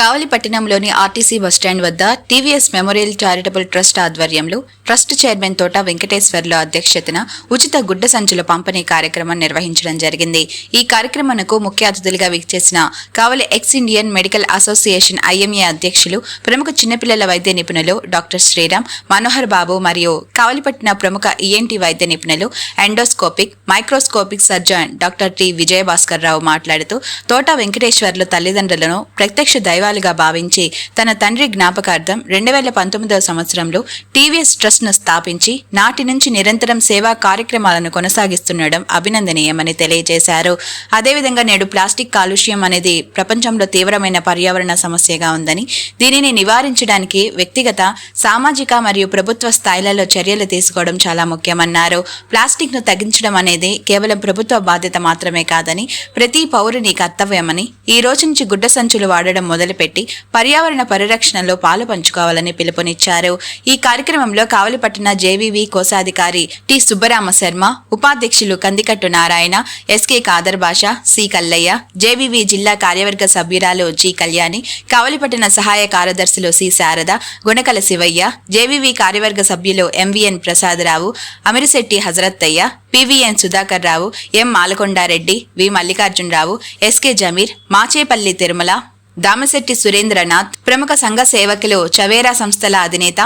కావలి పట్టణంలోని RTC bus stand వద్ద TVS memorial charitable trust ఆధ్వర్యంలో ట్రస్ట్ చైర్మన్ తోట వెంకటేశ్వర్లు అధ్యక్షతన ఉచిత గుడ్డ సంచుల పంపిణీ కార్యక్రమం నిర్వహించడం జరిగింది. ఈ కార్యక్రమంకు ముఖ్య అతిథులుగా విచ్చేసిన Kavali ex Indian medical association IMA అధ్యక్షులు ప్రముఖ చిన్నపిల్లల వైద్య నిపుణులు డాక్టర్ శ్రీరామ్ మనోహర్ బాబు మరియు కావలిపట్టిన ప్రముఖ ఈఎన్టీ వైద్య నిపుణులు endoscopic microscopic surgeon doctor T Vijayabhaskar Rao మాట్లాడుతూ తోట వెంకటేశ్వర్లు తల్లిదండ్రులను ప్రత్యక్ష దైవ దైవాలుగా భావించి తన తండ్రి జ్ఞాపకార్థం రెండు వేల పంతొమ్మిదవ సంవత్సరంలో టీవీఎస్ ట్రస్ట్ను స్థాపించి నాటి నుంచి నిరంతరం సేవా కార్యక్రమాలను కొనసాగిస్తుండడం అభినందనీయమని తెలియజేశారు. అదేవిధంగా నేడు ప్లాస్టిక్ కాలుష్యం అనేది ప్రపంచంలో తీవ్రమైన పర్యావరణ సమస్యగా ఉందని దీనిని నివారించడానికి వ్యక్తిగత సామాజిక మరియు ప్రభుత్వ స్థాయిలలో చర్యలు తీసుకోవడం చాలా ముఖ్యమన్నారు. ప్లాస్టిక్ను తగ్గించడం అనేది కేవలం ప్రభుత్వ బాధ్యత మాత్రమే కాదని ప్రతి పౌరుని కర్తవ్యమని ఈ రోజు నుంచి గుడ్డ సంచులు వాడడం మొదలు మొదలుపెట్టి పర్యావరణ పరిరక్షణలో పాలు పంచుకోవాలని పిలుపునిచ్చారు. ఈ కార్యక్రమంలో కావలిపట్టణ జేవీవి కోశాధికారి టి సుబ్బరామ శర్మ ఉపాధ్యక్షులు కందికట్టు నారాయణ ఎస్కే కాదర్ భాష సి కల్లయ్య జేవీవి జిల్లా కార్యవర్గ సభ్యురాలు జి కళ్యాణి కావలిపట్టణ సహాయ కార్యదర్శులు సి శారద గుణకల శివయ్య జేవీవి కార్యవర్గ సభ్యులు MVN Prasadarao Amirisetti Hazarathayya PVN Sudhakar Rao M Malakondareddy V Mallikarjunarao SK Jameer Machepalli Tirumala Damasetti Surendranath ప్రముఖ సంఘ సేవకులు చవేరా సంస్థల అధినేత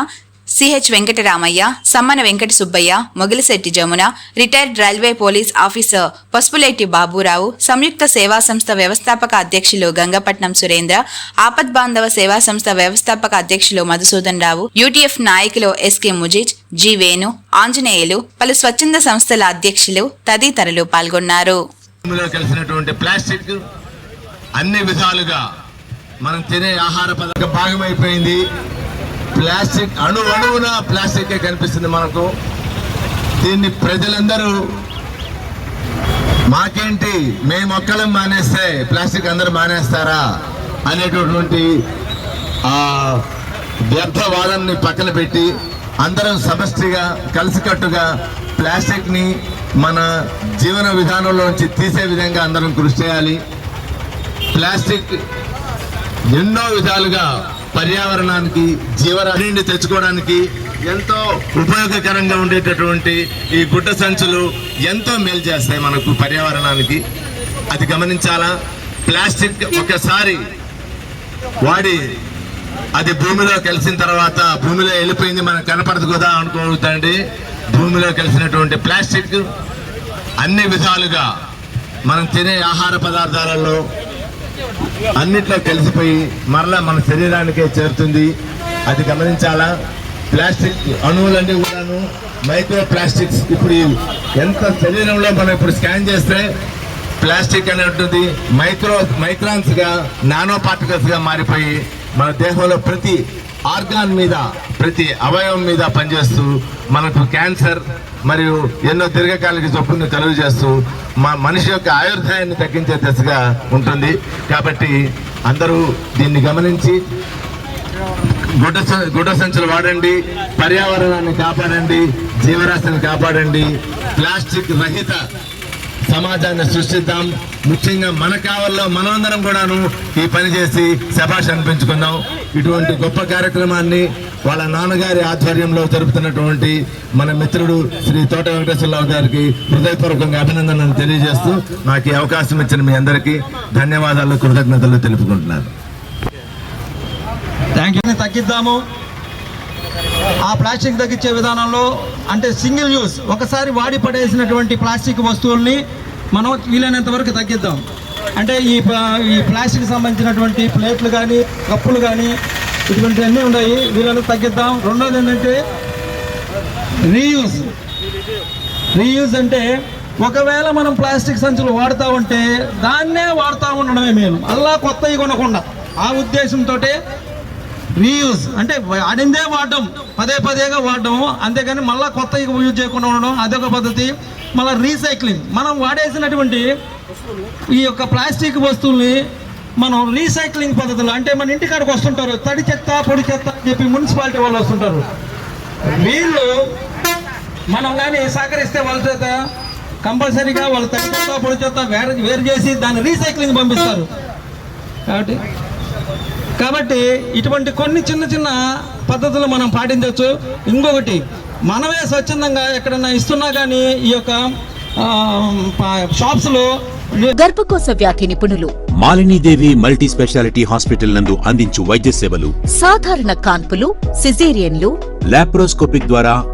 CH Venkataramaiah Sammana Venkata Subbaiah Mogilisetti Jamuna retired railway police officer Pasupuleti Baburao సంయుక్త సేవా సంస్థ వ్యవస్థాపక అధ్యక్షులు గంగపట్నం సురేంద్ర ఆపద్ బాంధవ సేవా సంస్థ వ్యవస్థాపక అధ్యక్షులు మధుసూదన్ రావు యూటీఎఫ్ నాయకులు ఎస్కే ముజిజ్ జి వేణు ఆంజనేయులు పలు స్వచ్ఛంద సంస్థల అధ్యక్షులు తదితరులు పాల్గొన్నారు. కలిసినటువంటి ప్లాస్టిక్ అన్ని విధాలుగా మనం తినే ఆహార పదార్థ భాగమైపోయింది. ప్లాస్టిక్ అణు అణువున ప్లాస్టిక్ కనిపిస్తుంది మనకు. దీన్ని ప్రజలందరూ మాకేంటి? మేము ఒక్కలం మానేస్తే ప్లాస్టిక్ అందరూ మానేస్తారా? అనేటటువంటి ఆ వ్యర్థ వాదనని పక్కన పెట్టి అందరం సమష్టిగా కలిసికట్టుగా ప్లాస్టిక్ని మన జీవన విధానంలోంచి తీసే విధంగా అందరం కృషి చేయాలి. ప్లాస్టిక్ ఎన్నో విధాలుగా పర్యావరణానికి జీవరాశిని తెచ్చుకోవడానికి ఎంతో ఉపయోగకరంగా ఉండేటటువంటి ఈ గుడ్డ సంచులు ఎంతో మేలు చేస్తాయి మనకు పర్యావరణానికి. అది గమనించాలా? ప్లాస్టిక్ ఒకసారి వాడి అది భూమిలో కలిసిన తర్వాత భూమిలో వెళ్ళిపోయింది మనకు కనపడదు కదా అనుకోగలుగుతాండి భూమిలో కలిసినటువంటి ప్లాస్టిక్ అన్ని విధాలుగా మనం తినే ఆహార పదార్థాలలో అన్నిట్లో కలిసిపోయి మరలా మన శరీరానికే చేరుతుంది. అది గమనించాలా? ప్లాస్టిక్ అణువులన్నీ కూడాను మైక్రో ప్లాస్టిక్స్ ఇప్పుడు ఎంత శరీరంలో మనం ఇప్పుడు స్కాన్ చేస్తే ప్లాస్టిక్ అని ఉంటుంది మైక్రో మైక్రాన్స్గా నానో పార్టికల్స్గా మారిపోయి మన దేహంలో ప్రతి ఆర్గాన్ మీద ప్రతి అవయవం మీద పనిచేస్తూ మనకు క్యాన్సర్ మరియు ఎన్నో దీర్ఘకాలిక జబ్బులను కలుగు చేస్తూ మా మనిషి యొక్క ఆయుర్దాయాన్ని తగ్గించే దశగా ఉంటుంది. కాబట్టి అందరూ దీన్ని గమనించి గుడ్డ గుడ్డ సంచులు వాడండి పర్యావరణాన్ని కాపాడండి జీవరాశిని కాపాడండి ప్లాస్టిక్ రహిత సమాజాన్ని సృష్టిద్దాం. ముఖ్యంగా మన కావల్లో మనమందరం కూడాను ఈ పని చేసి శభాష్ అనిపించుకుందాం. ఇటువంటి గొప్ప కార్యక్రమాన్ని వాళ్ళ నాన్నగారి ఆధ్వర్యంలో జరుపుతున్నటువంటి మన మిత్రుడు శ్రీ తోట వెంకటేశ్వరరావు గారికి హృదయపూర్వకంగా అభినందనలు తెలియజేస్తూ నాకు ఈ అవకాశం ఇచ్చిన మీ అందరికీ ధన్యవాదాలు కృతజ్ఞతలు తెలుపుకుంటున్నాను. థ్యాంక్ యూ తగ్గిద్దాము. ఆ ప్లాస్టిక్ తగ్గించే విధానంలో అంటే సింగిల్ యూస్ ఒకసారి వాడి పడేసినటువంటి ప్లాస్టిక్ వస్తువుల్ని మనం వీలైనంత వరకు తగ్గిద్దాం. అంటే ఈ ప్లా- ఈ ప్లాస్టిక్ సంబంధించినటువంటి ప్లేట్లు కానీ కప్పులు కానీ ఇటువంటివన్నీ ఉన్నాయి. వీళ్ళని తగ్గిద్దాం. రెండోది ఏంటంటే రీయూజ్. రీయూజ్ అంటే ఒకవేళ మనం ప్లాస్టిక్ సంచులు వాడుతూ ఉంటే దాన్నే వాడుతూ ఉండడమే మేలు అలా కొత్తవి కొనకుండా. ఆ ఉద్దేశంతో రీయూజ్. అంటే వాడిందే వాడడం. పదే పదేగా వాడడం. అంతేగాని మళ్ళీ కొత్త యూజ్ చేయకుండా ఉండడం అదొక పద్ధతి. మళ్ళీ రీసైక్లింగ్ మనం వాడేసినటువంటి ఈ యొక్క ప్లాస్టిక్ వస్తువుల్ని మనం రీసైక్లింగ్ పద్ధతులు అంటే మన ఇంటికాడికి వస్తుంటారు తడి చెత్త పొడి చెత్త అని చెప్పి మున్సిపాలిటీ వాళ్ళు వస్తుంటారు. వీళ్ళు మనం కానీ సహకరిస్తే వాళ్ళ చేత కంపల్సరీగా వాళ్ళు తడి చెత్త పొడి చెత్త వేరు వేరు చేసి దాన్ని రీసైక్లింగ్ పంపిస్తారు. కాబట్టి కాబట్టి ఇటువంటి కొన్ని చిన్న చిన్న పద్ధతులు మనం పాటించవచ్చు. ఇంకొకటి మనమే స్వచ్ఛందంగా ఎక్కడన్నా ఇస్తున్నా కానీ ఈ యొక్క షాప్స్లో గర్భకోశ వ్యాధి నిపుణులు. మాలినీదేవి మల్టీ స్పెషాలిటీ హాస్పిటల్ నందు అందించు వైద్య సేవలు. సాధారణ కాన్పులు సిజేరియన్లు. లాప్రోస్కోపిక్ ద్వారా